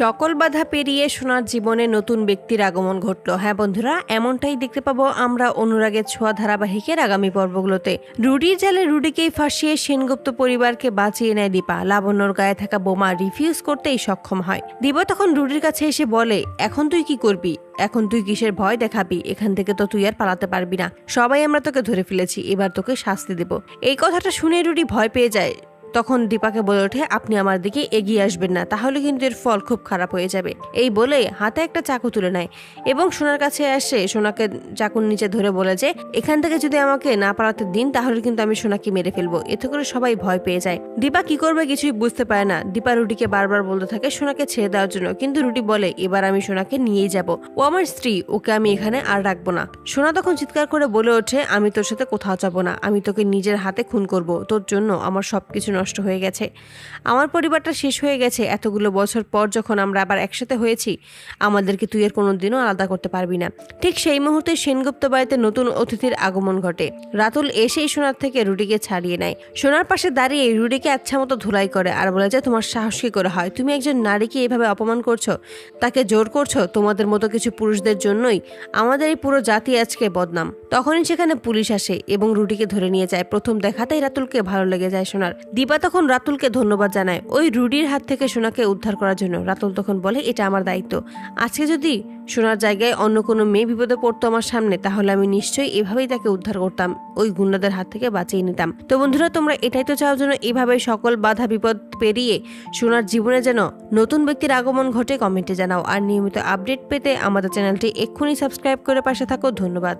সকল বাধা পেরিয়ে সোনার জীবনে নতুন ব্যক্তির আগমন ঘটল। হ্যাঁ বন্ধুরা, এমনটাই দেখতে পাবো আমরা অনুরাগের ছোঁয়া ধারাবাহিকের আগামী পর্বগুলোতে। রুডির জালে রুডিকেই ফাঁসিয়ে সেনগুপ্ত পরিবারকে বাঁচিয়ে নেয় দীপা। লাবণ্যর গায়ে থাকা বোমা রিফিউজ করতেই সক্ষম হয়। দীপা তখন রুডির কাছে এসে বলে, এখন তুই কি করবি? এখন তুই কিসের ভয় দেখাবি? এখান থেকে তো তুই আর পালাতে পারবি না। সবাই আমরা তোকে ধরে ফেলেছি, এবার তোকে শাস্তি দেব। এই কথাটা শুনে রুডি ভয় পেয়ে যায়। তখন দীপাকে বলে ওঠে, আপনি আমার দিকে এগিয়ে আসবেন না, তাহলে কিন্তু এর ফল খুব খারাপ হয়ে যাবে। এই বলে হাতে একটা চাকু তুলে নেয় এবং সোনার কাছে এসে সোনাকে চাকুর নিচে ধরে বলে যে, এখান থেকে যদি আমাকে না পালাতে দিন, তাহলে কিন্তু আমি সোনাকে মেরে ফেলব। এতে করে সবাই ভয় পেয়ে যায়। দীপা কি করবে কিছুই বুঝতে পারে না। দীপা রুটিকে বারবার বলতে থাকে সোনাকে ছেড়ে দেওয়ার জন্য, কিন্তু রুটি বলে, এবার আমি সোনাকে নিয়েই যাব। ও আমার স্ত্রী, ওকে আমি এখানে আর রাখব না। সোনা তখন চিৎকার করে বলে ওঠে, আমি তোর সাথে কোথাও যাব না, আমি তোকে নিজের হাতে খুন করব। তোর জন্য আমার সবকিছু নষ্ট হয়ে গেছে। আমার পরিবারটা শেষ হয়ে গেছে। এতগুলো বছর পর যখন আমরা আবার একসাথে হয়েছি, আমাদেরকে তুই এর কোনোদিনও আলাদা করতে পারবি না। ঠিক সেই মুহূর্তে সেনগুপ্ত বাড়িতে নতুন অতিথির আগমন ঘটে। রাতুল এসেই সোনার থেকে রুডিকে ছাড়িয়ে নেয়। সোনার পাশে দাঁড়িয়ে রুডিকে আচ্ছা মতো ধুলাই করে আর বলে যে, তোমার সাহস কি করে হয়। তুমি একজন নারীকে এভাবে অপমান করছ? তাকে জোর করছ? তোমাদের মতো কিছু পুরুষদের জন্যই আমাদের এই পুরো জাতি আজকে বদনাম। তখনই সেখানে পুলিশ আসে এবং রুডিকে ধরে নিয়ে যায়। প্রথম দেখাতেই রাতুলকে ভালো লেগে যায় সোনার। দীপা তখন রাতুলকে ধন্যবাদ জানায়। ওই রুডির হাত থেকে সোনাকে উদ্ধার করার জন্য। রাতুল তখন বলে, এটা আমার দায়িত্ব। আজকে যদি সোনার জায়গায় অন্য কোনো মেয়ে বিপদে পড়তো আমার সামনে, তাহলে আমি নিশ্চয়ই এভাবেই তাকে উদ্ধার করতাম। ওই গুন্ডাদের হাত থেকে বাঁচিয়ে নিতাম। তো বন্ধুরা, তোমরা এটাই তো চাও যেন এভাবে সকল বাধা, বিপদ পেরিয়ে সোনার জীবনে যেন নতুন ব্যক্তির আগমন ঘটে, কমেন্টে জানাও। আর নিয়মিত আপডেট পেতে আমাদের চ্যানেলটি এক্ষুনি সাবস্ক্রাইব করে পাশে থাকো। ধন্যবাদ।